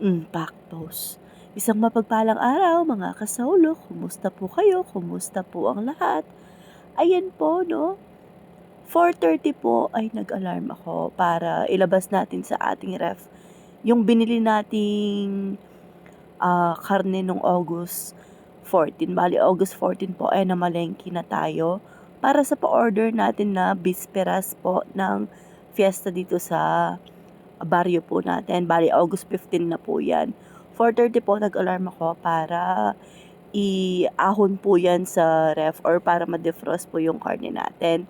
Impact Post. Isang mapagpalang araw mga kasaulo, kumusta po kayo? Kumusta po ang lahat? Ayan po no, 4.30 po ay nag-alarm ako para ilabas natin sa ating ref yung binili nating ah, karne nung August 14. Bali, August 14 po ay namalengke na tayo para sa pa-order natin na bisperas po ng fiesta dito sa baryo po natin. Bali, August 15 na po yan. 4.30 po nag-alarm ako para i-ahon po yan sa ref or para ma-defrost po yung karne natin.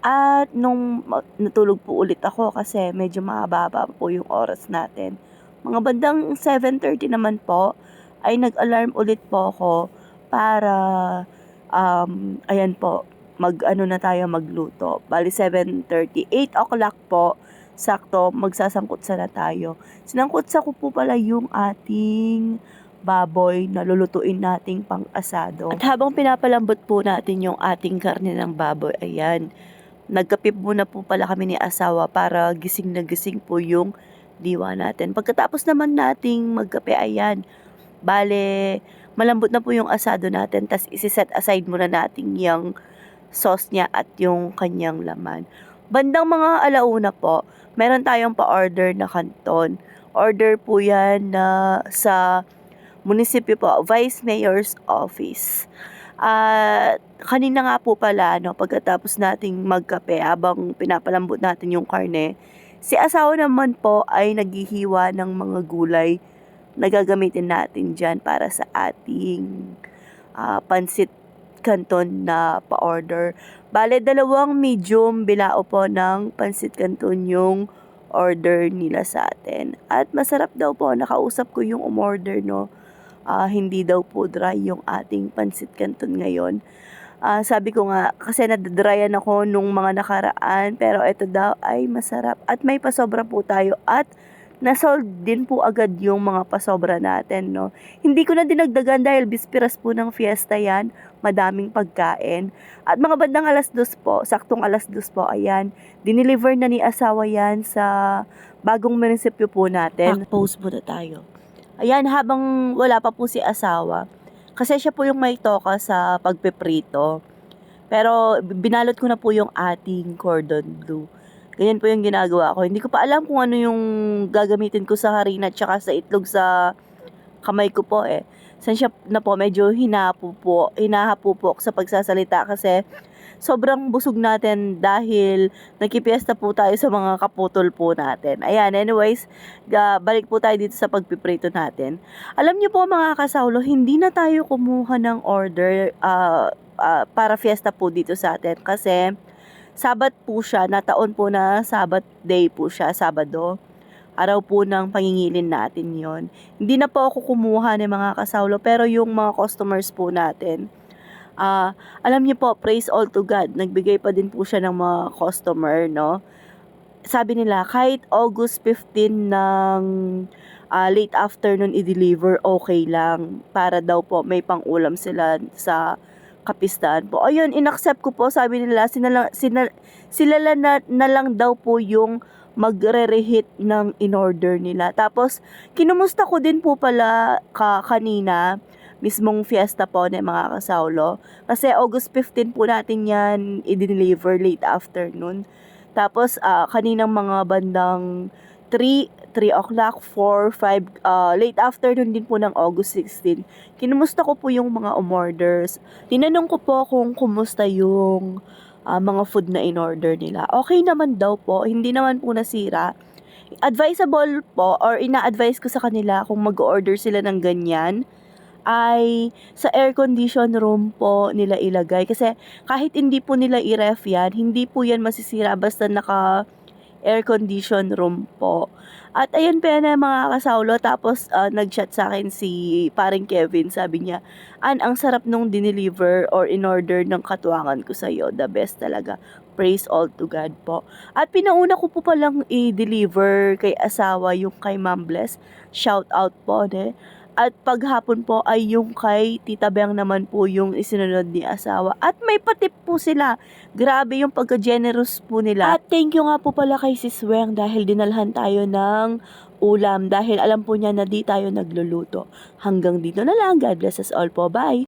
At nung natulog po ulit ako kasi medyo mahaba po yung oras natin. Mga bandang 7.30 naman po ay nag-alarm ulit po ako para um, ayan po, mag ano na tayo magluto. Bali 7.30, 8 o'clock po, sakto, magsasangkutsa na tayo. Sinangkutsa ko po pala yung ating baboy na lulutuin nating pang-asado. At habang pinapalambot po natin yung ating karne ng baboy, ayan, nagkapip muna po pala kami ni asawa para gising na gising po yung diwa natin. Pagkatapos naman nating magkape, ayan, bale, malambot na po yung asado natin, tas isi-set aside muna natin yung sauce niya at yung kanyang laman. Bandang mga alauna po, meron tayong pa-order na kanton. Order po yan na sa munisipyo po, Vice Mayor's Office. At kanina nga po pala, no, pagkatapos nating magkape habang pinapalambot natin yung karne, si asawa naman po ay naghihiwa ng mga gulay na gagamitin natin dyan para sa ating ah, pansit canton na pa-order. Bale, dalawang medium bilao po ng pansit canton yung order nila sa atin. At masarap daw po, nakausap ko yung umorder, no. Ah, hindi daw po dry yung ating pansit canton ngayon. Ah, sabi ko nga, kasi nadadryan ako nung mga nakaraan, pero ito daw ay masarap. At may pasobra po tayo at nasold din po agad yung mga pasobra natin, no. Hindi ko na dinagdagan dahil bispiras po ng fiesta yan, madaming pagkain. At mga bandang alas dos po, saktong alas dos po, ayan, dineliver na ni asawa yan sa bagong munisipyo po natin. Post muna tayo. Ayan, habang wala pa po si asawa, kasi siya po yung may toka sa pagpiprito. Pero binalot ko na po yung ating cordon bleu. Ganyan po yung ginagawa ko. Hindi ko pa alam kung ano yung gagamitin ko sa harina at sa itlog sa kamay ko po eh. Sensya na po, medyo hinapo po, hinahapo po ako sa pagsasalita kasi sobrang busog natin dahil nagkipiesta po tayo sa mga kaputol po natin. Ayan, anyways, balik po tayo dito sa pagpiprito natin. Alam niyo po mga kasaulo, hindi na tayo kumuha ng order ah, ah, para fiesta po dito sa atin kasi Sabat po siya, nataon po na Sabat day po siya, Sabado. Araw po ng pangingilin natin yon. Hindi na po ako kumuha ng mga kasaulo, pero yung mga customers po natin, ah alam niyo po, praise all to God, nagbigay pa din po siya ng mga customer, no? Sabi nila, kahit August 15 ng ah, late afternoon i-deliver, okay lang. Para daw po may pang-ulam sila sa kapistahan po. Ayun, inaccept ko po, sabi nila, sila, sila, sila na, na lang daw po yung magre-reheat ng in-order nila. Tapos, kinumusta ko din po pala ka, kanina, mismong fiesta po ng mga kasaulo. Kasi August 15 po natin yan i-deliver late afternoon. Tapos, ah, kaninang mga bandang 3, 3 o'clock, 4, 5, uh, late afternoon din po ng August 16. Kinumusta ko po yung mga umorders. Tinanong ko po kung kumusta yung ah, mga food na in-order nila. Okay naman daw po, hindi naman po nasira. Advisable po or ina-advise ko sa kanila kung mag-order sila ng ganyan ay sa air condition room po nila ilagay kasi kahit hindi po nila i-ref yan, hindi po yan masisira basta naka air condition room po. At ayun pa na mga kasaulo, tapos ah, nag-chat sa akin si paring Kevin, sabi niya, An, ang sarap nung dineliver or in-order ng katuwangan ko sa'yo, the best talaga. Praise all to God po. At pinauna ko po palang i-deliver kay asawa yung kay Ma'am Bless. Shout out po, ne? At paghapon po ay yung kay Tita Beng naman po yung isinunod ni asawa. At may patip po sila. Grabe yung pagka-generous po nila. At thank you nga po pala kay Sis Weng dahil dinalhan tayo ng ulam dahil alam po niya na di tayo nagluluto. Hanggang dito na lang. God bless us all po. Bye!